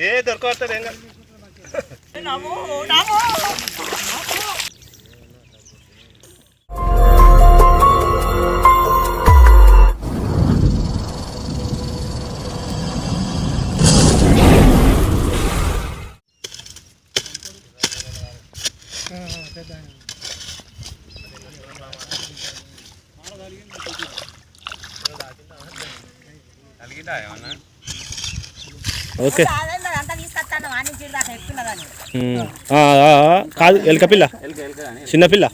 ఏ దొరకవస్తుంది ఆ, ఆ, ఆ, కాదు ఎలక పిల్ల. చిన్న పిల్ల.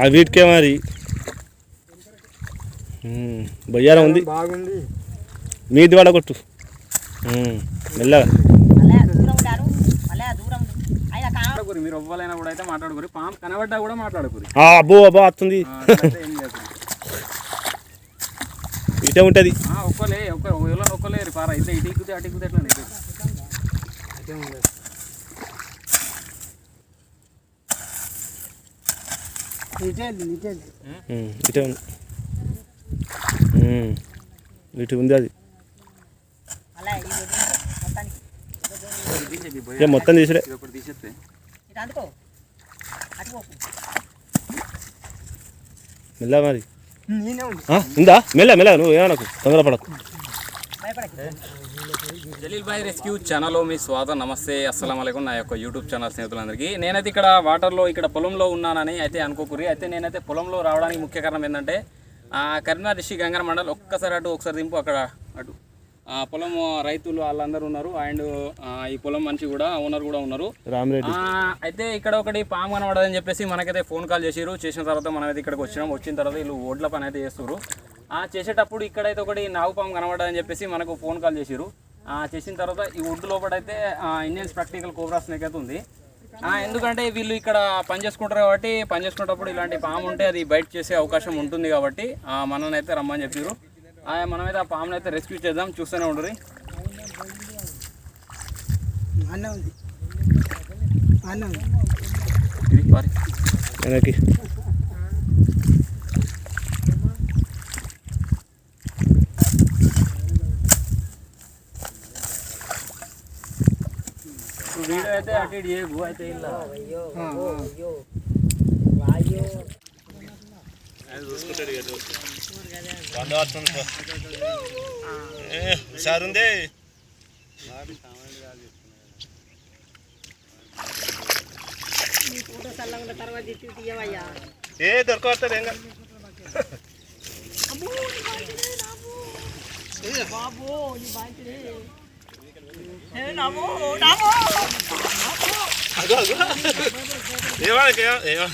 అది వీటికే మరి. బొయ్యారం ఉంది. బాగుంది మీది వాడ కొట్టు. మెల్లగా. మీరు ఎవ్వరైనా కూడా అయితే మాట్లాడుకోరు. పాము కనబడ్డా కూడా మాట్లాడుకోరు. ఆ, అబ్బో అబ్బో వస్తుంది ఆ, అట్లయితే ఏం చేయకు. ఇటే ఉంటుంది. ఆ, ఒక్కలే ఒక్క ఎవరో ఒక్కలేరు పారా. ఇట్లా ఇటు అటు ఎట్లా ఇటే ఉంది ఇటు ఉంది. అది. మళ్ళీ మొత్తం ఒకటి తీసేస్తే ఇటు అందుకో. అటు పోకు. మెల్ల మరి. ఉందా? మెల్ల మెల్ల నువ్వు ఏమనకు తొందరపడకు జలీల్ బాయ్ రెస్క్యూ ఛానల్లో మీ స్వాగతం. నమస్తే అస్సలం అయికం నా యొక్క యూట్యూబ్ ఛానల్ స్నేహితులందరికీ. నేనైతే ఇక్కడ వాటర్లో ఇక్కడ పొలంలో ఉన్నానని అయితే అనుకోకురి అయితే నేనైతే పొలంలో రావడానికి ముఖ్య కారణం ఏంటంటే ఆ, కరీంనగర్ డిస్టిక్ గంగర మండల్ ఒక్కసారి అటు ఒకసారి దింపు అక్కడ అటు. పొలం రైతులు వాళ్ళందరూ ఉన్నారు. అండ్ ఈ పొలం మనిషి కూడా ఓనర్ కూడా ఉన్నారు. ఆ, అయితే ఇక్కడ ఒకటి పాము కనబడదని చెప్పేసి మనకైతే ఫోన్ కాల్ చేసిరు చేసిన తర్వాత మనమైతే ఇక్కడికి వచ్చినాం. వచ్చిన తర్వాత వీళ్ళు ఓడ్ల పని అయితే చేస్తారు ఆ చేసేటప్పుడు ఇక్కడైతే ఒకటి నాగు పాము కనబడదని చెప్పేసి మనకు ఫోన్ కాల్ చేసిరు ఆ చేసిన తర్వాత ఈ ఒడ్డు లోపలైతే ఇండియన్స్ ప్రాక్టికల్ కోబ్రా స్నేక్ అయితే ఉంది. ఆ, ఎందుకంటే వీళ్ళు ఇక్కడ పని చేసుకుంటారు కాబట్టి పని చేసుకునేటప్పుడు ఇలాంటి పాము ఉంటే అది బయట చేసే అవకాశం ఉంటుంది కాబట్టి ఆ, మననైతే రమ్మని చెప్పారు మనమైతే ఆ పాముని అయితే రెస్క్యూ చేద్దాం. చూస్తూనే ఉండరు అన్న ఉంది. అన్న ఉంది. ఇది వారి వెనక్కి. వీడియో అయితే అటు ఇటు చేయకు అయితే ఇలా. వంద వస్తుంది ఏ, సార్ ఉంది ఏ దొరకవస్తుంది ఏం. బాబు నీ బాంకిడి ఏ నమో నమో అగో అగో ఏమనకు ఏమ- ఏమ-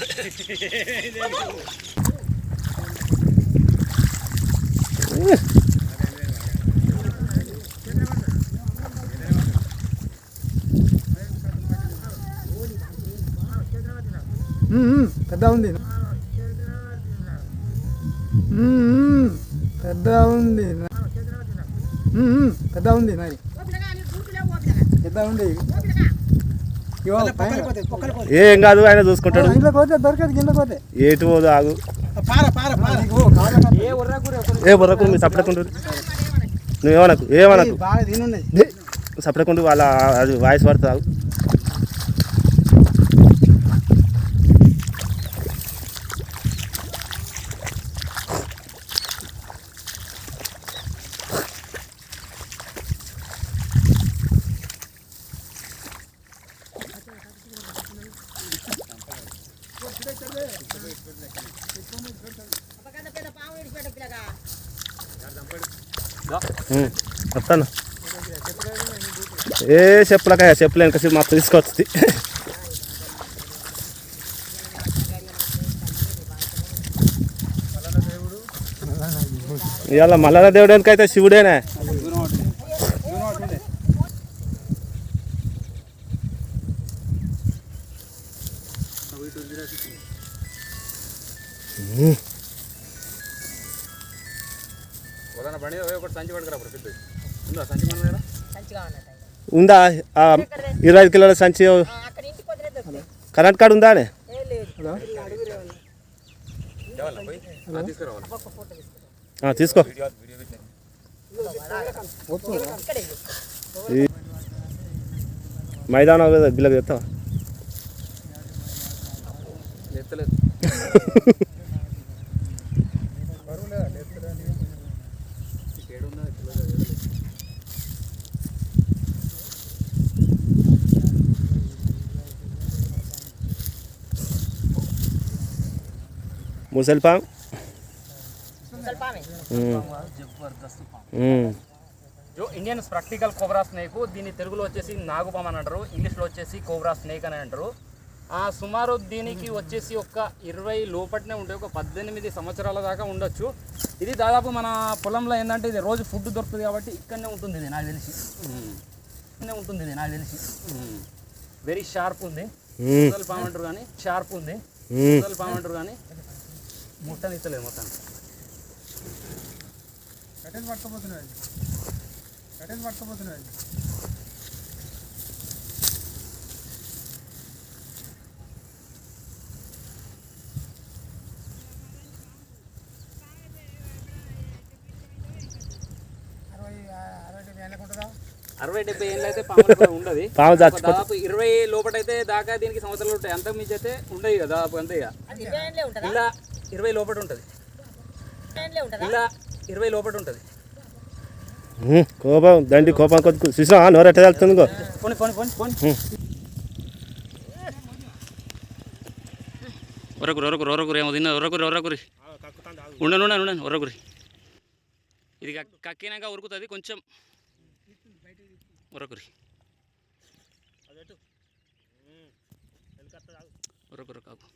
పెద్ద ఉంది. పెద్ద ఉంది. పెద్ద ఉంది మరి పెద్ద ఉంది ఏం కాదు ఆయన చూసుకుంటాడు ఇంట్లో పోతే దొరకదు కింద పోతే ఏటు పోదు ఆగు. ఏ బుర్రకు మీ సపడకుంటు నువ్వేమనకు? ఏమనకు? సపడకుంటు వాళ్ళ అది వాయిస్ పడుతుంది వస్తాను ఏ చెప్పులకాయ చెప్పులు వెనక మాకు తీసుకొచ్చి ఇవాళ మల్లన్న దేవుడానికి అయితే శివుడేనే? బండి ఒకటి సంచి పెద్ద ఉందా సంచి మన ఉందా? ఇరవై ఐదు కిలోల సంచి కరెంట్ కార్డు ఉందా తీసుకో. మైదానం కదా గిల్లకి తెస్తావా ఎత్తలేదు ముసలి పాము? ఇండియన్ ప్రాక్టికల్ కోబ్రా స్నేక్ దీన్ని తెలుగులో వచ్చేసి నాగుపాము అని అంటారు ఇంగ్లీష్లో వచ్చేసి కోబ్రా స్నేక్ అని అంటారు. సుమారు దీనికి వచ్చేసి ఒక ఇరవై లోపట్నే ఉంటాయి ఒక పద్దెనిమిది సంవత్సరాల దాకా ఉండొచ్చు. ఇది దాదాపు మన పొలంలో ఏంటంటే ఇది రోజు ఫుడ్ దొరుకుతుంది కాబట్టి ఇక్కడనే ఉంటుంది ఇది నాకు తెలిసి. ఇక్కడనే ఉంటుంది ఇది నాకు తెలిసి. వెరీ షార్ప్ ఉంది. ముసలి పాము అంటారు కానీ షార్ప్ ఉంది. ముసలి పాము అంటారు కానీ ముట్టనిస్తలేదు మొత్తం. కట్టెలు పట్టుకుపోతున్నాయి. కట్టెలు పట్టుకుపోతున్నాయి అరవై అరవై డెబ్బై ఏళ్ళకు ఉంటుందా అరవై డెబ్బై ఏళ్ళు అయితే కూడా ఉండదు. పాము దాదాపు ఇరవై లోపటైతే దాకా దీనికి సంవత్సరాలు ఉంటాయి. అంతకు మించి అయితే ఉండవు కదా దాదాపు అంతే ఇలా ఇరవై లోపట ఉంటుంది. ఇలా ఇరవై లోపట ఉంటుంది. కోపం దండి కోపం కొద్ది. చూసినా నోరు ఎట్ట వెళ్తుంది పోనీ పోనీ పోనీ పోనీ. ఒరకురి ఒరకురి ఒరకురి ఏమో తిన్న ఒరకురి ఒరకురి ఉండను ఉండను ఉండను ఒరకురి ఇది కక్- కక్కినాక ఉరుకుతుంది. కొంచెం ఒరకురి ఒరకురు కాకు.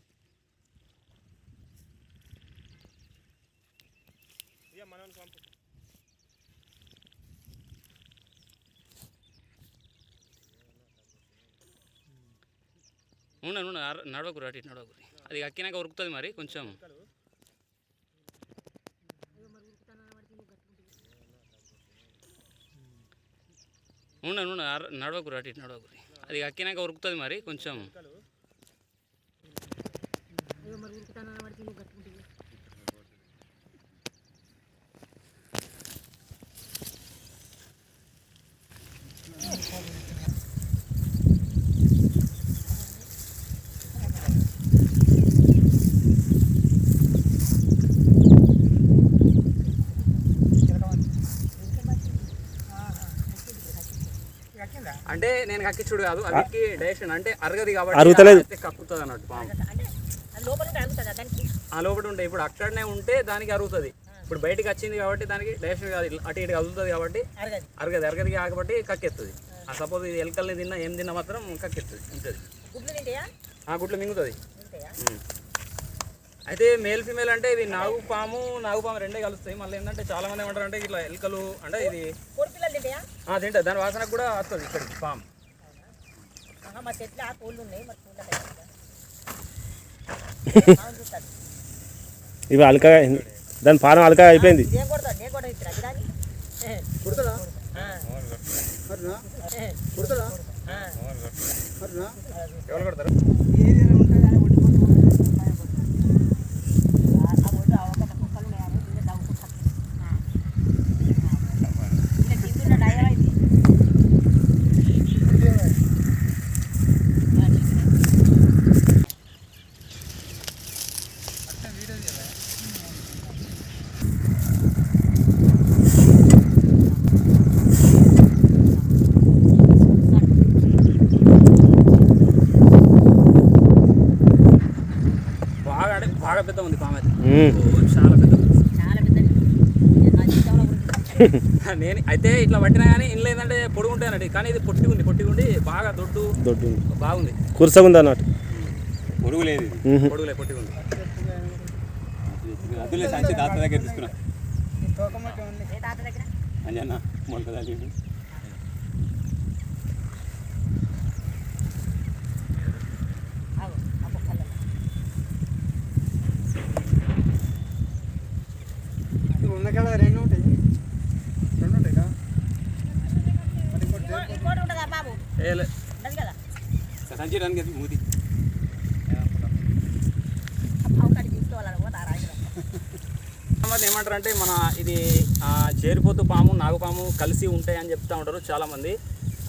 ఉండను ఉండ నడవకురు అటు ఇటు నడవకురి. అది కక్కినాక ఉరుకుతుంది మరి కొంచెం. ఉండను ఉండ నడవకురు అటు ఇటు నడవకురి అది అక్కినాక ఉరుకుతుంది మరి కొంచెం. అంటే నేను కక్కిచ్చుడు కాదు అది డైరెక్షన్ అంటే అరగది కాబట్టి అరుగుతలేదు. కక్కుతుంది అన్నట్టు పాము. అంటే అది లోపల ఉంటే అడుగుతుందా దానికి? ఆ లోపల ఉంటాయి ఇప్పుడు అక్కడనే ఉంటే దానికి అరుగుతుంది. ఇప్పుడు బయటికి వచ్చింది కాబట్టి దానికి డైరెక్షన్ కాదు అటు ఇటు కదులుతుంది కాబట్టి అరగదు. అరగది. కాబట్టి కక్కెత్తుంది ఆ సపోజ్ ఇది ఎలకల్ని తిన్నా ఏం తిన్నా మాత్రం కక్కెత్తుంది ఉంటుంది. ఆ గుడ్లు మింగుతుంది. అయితే మేల్ ఫీమేల్ అంటే ఇది నాగు పాము నాగు పాము రెండే కలుస్తాయి. మళ్ళీ ఏంటంటే చాలా మంది ఏమంటారు అంటే ఇట్లా ఎలకలు అంటే ఇది తింటుంది దాని వాసనకు కూడా వస్తుంది ఇక్కడికి పాము. ఆహా, మా చెట్లు ఆ కోళ్ళు ఉన్నాయి మరి ఇవి అలకగా దాని పానం అలకగా అయిపోయింది. ఇదేం కొడతాడు నేను కూడా ఇచ్చిన గిరాని కుడతాడా ఆ, మరినా ఏ, కుడతాడా ఆ. మరినా ఎవరు కొడతారు ఏరియాలో ఉంటుంది అని ఒడ్డుకుంటూ ఆ ఒడ్డు ఆ ఒక్క కుక్కలు ఉన్నాయని వీళ్ళు నవ్వుకుంటారు. ఆ. ఇలా తింటున్న డయల్ అయింది. బాగా అంటే బాగా పెద్ద ఉంది పాము అయితే ఉమ్. ఓ, చాలా పెద్ద చాలా పెద్దది నేను నా జీవితంలో గురించి నేను అయితే ఇట్లా పట్టినా కానీ ఇంట్లో ఏంటంటే పొడుగు ఉంటాయి అన్నట్టు. కానీ ఇది పొట్టి ఉంది పొట్టి ఉండి బాగా దొడ్డు దొడ్డు ఉంది. బాగుంది. కురుసగా ఉంది అన్నట్టు పొడుగు లేదు. పొడుగులే పొట్టి ఉంది అదులే సంచి తాత దగ్గర తీసుకున్నా. తోకమట్టి ఉంది ఏ తాత దగ్గర? అంజన్న రెండు ఉంటాయి కదా మరి ఇంకోటి ఇంకో- ఇంకోటి ఉంటుందా మూతి ఏమంటారు అంటే మన ఇది చేరిపోతు పాము నాగుపాము కలిసి ఉంటాయి అని చెప్తా ఉంటారు చాలా మంది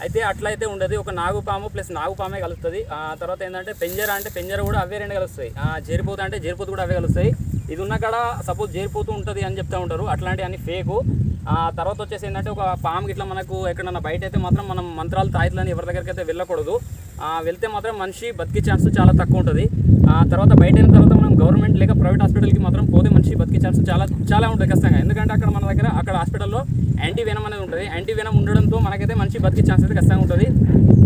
అయితే అట్లయితే ఉండదు. ఒక నాగుపాము ప్లస్ నాగుపామే కలుస్తుంది. ఆ తర్వాత ఏంటంటే పెంజర అంటే పెంజర కూడా అవే రెండు కలుస్తాయి. ఆ, జేరిపోతు అంటే జేరిపోతు కూడా అవే కలుస్తాయి. ఇది ఉన్న కాడ సపోజ్ జేరిపోతూ ఉంటుంది అని చెప్తా ఉంటారు. అట్లాంటి అన్ని ఫేకు. తర్వాత వచ్చేసి ఏంటంటే ఒక పాము ఇట్లా మనకు ఎక్కడన్నా బయట అయితే మాత్రం మనం మంత్రాలు తాయితులని ఎవరి దగ్గరికి అయితే వెళ్ళకూడదు. వెళ్తే మాత్రం మనిషి బతికే ఛాన్స్ చాలా తక్కువ ఉంటుంది. ఆ తర్వాత బయట అయిన తర్వాత మనం గవర్నమెంట్ లేక ప్రైవేట్ హాస్పిటల్కి మాత్రం పోతే మనిషి బతికే ఛాన్స్ చాలా చాలా ఉంటుంది ఖచ్చితంగా. ఎందుకంటే అక్కడ మన దగ్గర అక్కడ హాస్పిటల్లో యాంటీ వెనం అనేది ఉంటుంది. యాంటీ వెనం ఉండడంతో మనకైతే మనిషి బతికే ఛాన్స్ అయితే ఖచ్చితంగా ఉంటుంది.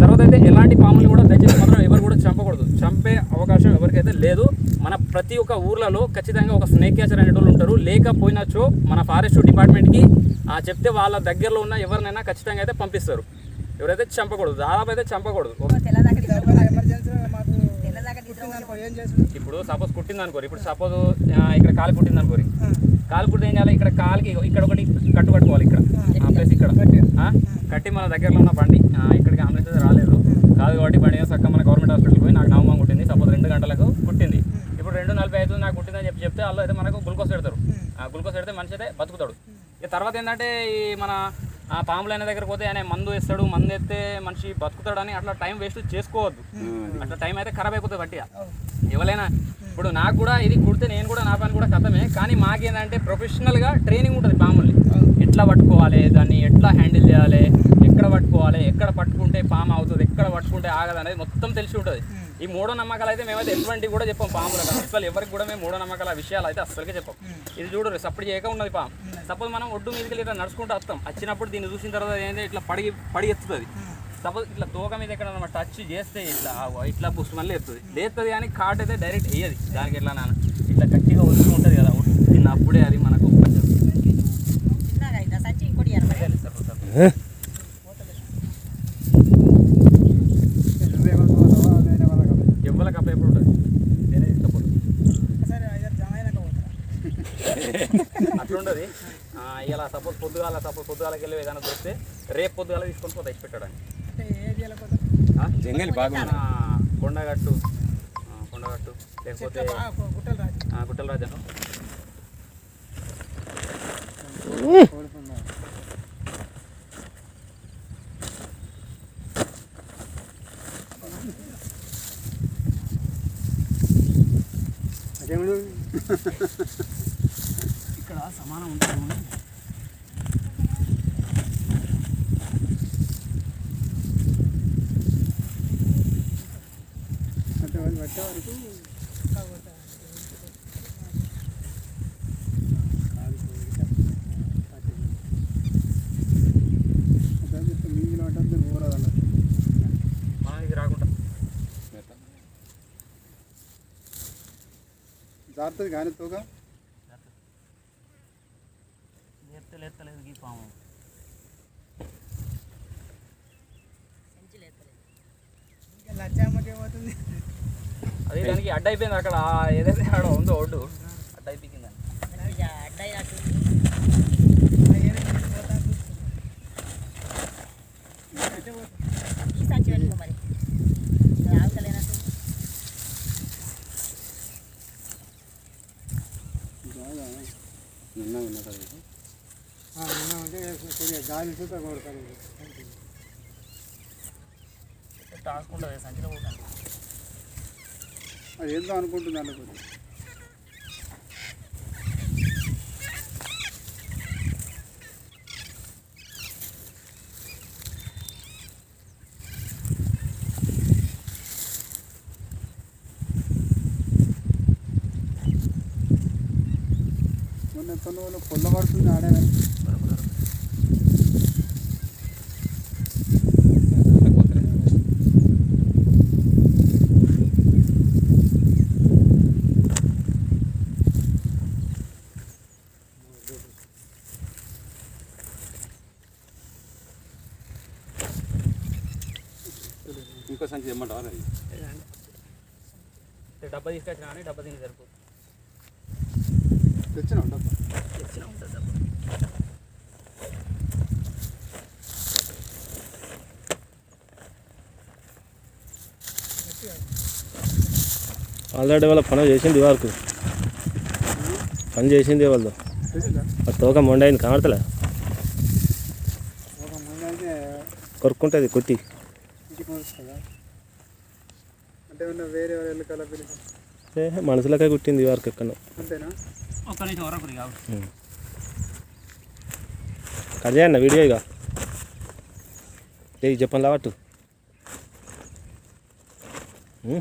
తర్వాత అయితే ఎలాంటి పాములు కూడా దయచేసి మాత్రం ఎవరు కూడా చంపకూడదు. చంపే అవకాశం ఎవరికైతే లేదు మన ప్రతి ఒక్క ఊర్లలో ఖచ్చితంగా ఒక స్నేక్ క్యాచర్ అనే వాళ్ళు ఉంటారు లేకపోయినచో మన ఫారెస్ట్ డిపార్ట్మెంట్కి ఆ చెప్తే వాళ్ళ దగ్గరలో ఉన్న ఎవరినైనా ఖచ్చితంగా అయితే పంపిస్తారు. ఎవరైతే చంపకూడదు దాదాపు అయితే చంపకూడదు ఇప్పుడు సపోజ్ కుట్టింది అనుకోరు ఇప్పుడు సపోజ్ ఇక్కడ కాలు కుట్టింది అనుకోరి కాలు కుట్టి ఏం చేయాలి? ఇక్కడ కాలుకి ఇక్కడ ఒకటి కట్టు కట్టుకోవాలి ఇక్కడ ప్లస్ ఇక్కడ. ఆ? కట్టి మన దగ్గరలో ఉన్న బండి ఇక్కడికి అంబులెన్స్ అయితే రాలేదు. కాదు కాబట్టి బండి చక్కగా మన గవర్నమెంట్ హాస్పిటల్కి పోయి నాకు నవమం కుట్టింది. సపోజ్ రెండు గంటలకు కుట్టింది. ఇప్పుడు రెండు నలభై ఐదు నాకు కుట్టిందని చెప్పి చెప్తే వాళ్ళు అయితే మనకు గ్లూకోజ్ పెడతారు. ఆ. గ్లూకోజ్ పెడితే మనిషి అయితే బతుకుతాడు. ఇక తర్వాత ఏంటంటే ఈ మన ఆ పాములు అయిన దగ్గర పోతే ఆయన మందు వేస్తాడు మందు ఎత్తే మనిషి బతుకుతాడని అట్లా టైం వేస్ట్ చేసుకోవద్దు. అట్లా టైం అయితే ఖరాబ్ అయిపోతుంది బట్టి ఎవరైనా ఇప్పుడు నాకు కూడా ఇది కుడితే నేను కూడా నా పని కూడా కథమే కానీ మాకేంటంటే ప్రొఫెషనల్గా ట్రైనింగ్ ఉంటుంది పాముల్ని. ఎట్లా పట్టుకోవాలి దాన్ని ఎట్లా హ్యాండిల్ చేయాలి ఎక్కడ పట్టుకోవాలి? ఎక్కడ పట్టుకుంటే పాము అవుతుంది? ఎక్కడ పట్టుకుంటే ఆగదు అనేది మొత్తం తెలిసి ఉంటుంది. ఈ మూఢ నమ్మకాలు అయితే మేమైతే ఎటువంటి కూడా చెప్పాం పాములకు అసలు ఎవరికి కూడా మేము మూఢ నమ్మకాల విషయాలు అయితే అసలుకే చెప్పాం. ఇది చూడరు సప్పుడు చేయక ఉన్నది పాము. సపోజ్ మనం ఒడ్డు మీదకి ఇట్లా నడుచుకుంటూ వస్తాం. వచ్చినప్పుడు దీన్ని చూసిన తర్వాత ఏంటంటే ఇట్లా పడిగి పడి ఎత్తుతుంది. సపోజ్ ఇట్లా తోక మీద ఎక్కడ టచ్ చేస్తే ఇట్లా ఆగు, ఇట్లా బుస్ మళ్ళీ ఎత్తుంది లేస్తుంది కానీ కాట్ అయితే డైరెక్ట్ వేయదు. దానికి ఎట్లా నాన్న? ఇట్లా గట్టిగా వస్తూ ఉంటుంది కదా తిన్నప్పుడే అది మనకు కొంచెం చిన్నగా అయిందా సంచి ఇంకోటి ఎనభై నువ్వే కొనుక్కోవాలా వేరే వాళ్ళ కదా ఎవ్వల కప్ప ఎప్పుడు ఉంటుంది నేనే తీసుకపోదు సరే అయ్యారు జమ అయినాక పోతా అట్లుండదు ఇలా సపోజ్ సపోజ్ పొద్దుగాలకి వెళ్ళి ఏదైనా దొరికితే రేపు పొద్దుగాల తీసుకొని పోతా ఇచ్చి పెట్టడానికి అంటే ఏది వెళ్ళకపోతే ఆ? జంగలి బాగుంది. కొండగట్టు. కొండగట్టు. లేకపోతే గుట్టలు రాజు. ఆ, గుట్టల రాజను ఇక్కడ సమానం ఉంటుంది. పట్టే వరకు జాగ్రత్తది కానీ తోగా లేస్తే లేస్తలేదు ఈ పాము సంచి లేస్తలేదు లచ్చామ్మకి ఏమవుతుంది అదే దానికి అడ్డ అయిపోయింది అక్కడ ఆ ఏదైతే ఆడ ఉందో ఒడ్డు అడ్డ అయిపోయింది ఇక అడ్డైనట్టు ఈ సంచి పెట్టుకో మరి ఇది ఆగుతలేనట్టు నిన్న ఉన్న కదా ఇది. అంటే కొద్దిగా గాలి చూత కొడతాను టాసుకుంటుంది సంచిలో పోతాను. అది ఏందో అనుకుంటున్నాను కొద్దిగా మొన్న తను పొల్ల పడుతుంది ఆడే. ఇంకో సంచి అది? డబ్బా తీసుకొచ్చినా కానీ డబ్బా దీనికి సరిపోతుంది తెచ్చిన డబ్బా? తెచ్చినా ఉంటుంది డబ్బా. ఆల్రెడీ వాళ్ళ పని చేసింది వరకు పని చేసింది వాళ్ళు ఆ తోక మొండైంది కనబడతలే? కొరుక్కుంటుంది కొట్టి. అంటే ఉన్న వేరే ఎవరు వెళ్ళి కల పిలిచి ఏ మనసులకే కుట్టింది వరకు ఎక్కడ అంతేనా? ఒక్క నిమిషం వరకు కట్ చేయన్న వీడియో ఇక. ఏ చెప్పని లావట్టు ఉం.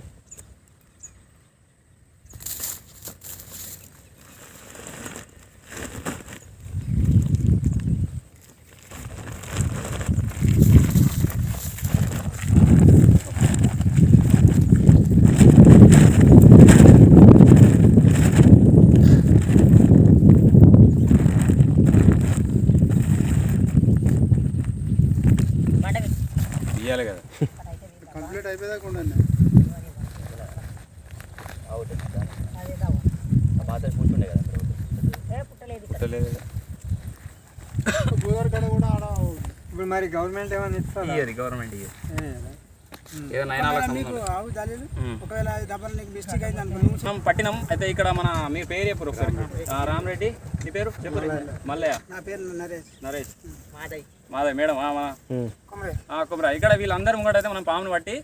బండ పెట్టి. ఇవ్వాలి కదా పుట్టలేదు కాడ కూడా ఆడ ఇప్పుడు మరి గవర్నమెంట్ ఏమైనా ఇస్తుందా? ఇయ్యది గవర్నమెంట్ ఇయ్యది. పట్టినాం. అయితే ఇక్కడ మన మీ పేరు చెప్పరు ఒకసారి. రామరెడ్డి. నీ పేరు. చెప్పరు మల్లయ్య. నా పేరు నరేష్. నరేష్. మాదే మేడం మా. కొమరే. ఇక్కడ వీళ్ళందరి ముంగట అయితే మనం పామును బట్టి ఆ,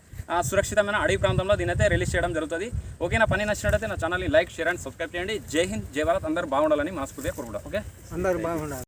సురక్షితమైన అడవి ప్రాంతంలో దీని అయితే రిలీజ్ చేయడం జరుగుతుంది. ఓకే నా పని నచ్చినట్టయితే నా ఛానల్ని లైక్ షేర్ అండ్ సబ్స్క్రైబ్ చేయండి. జై హింద్ జై భారత్. అందరూ బాగుండాలని మనస్ఫూర్తిగా కోరుకుంటా ఓకే? అందరు బాగుండాలి.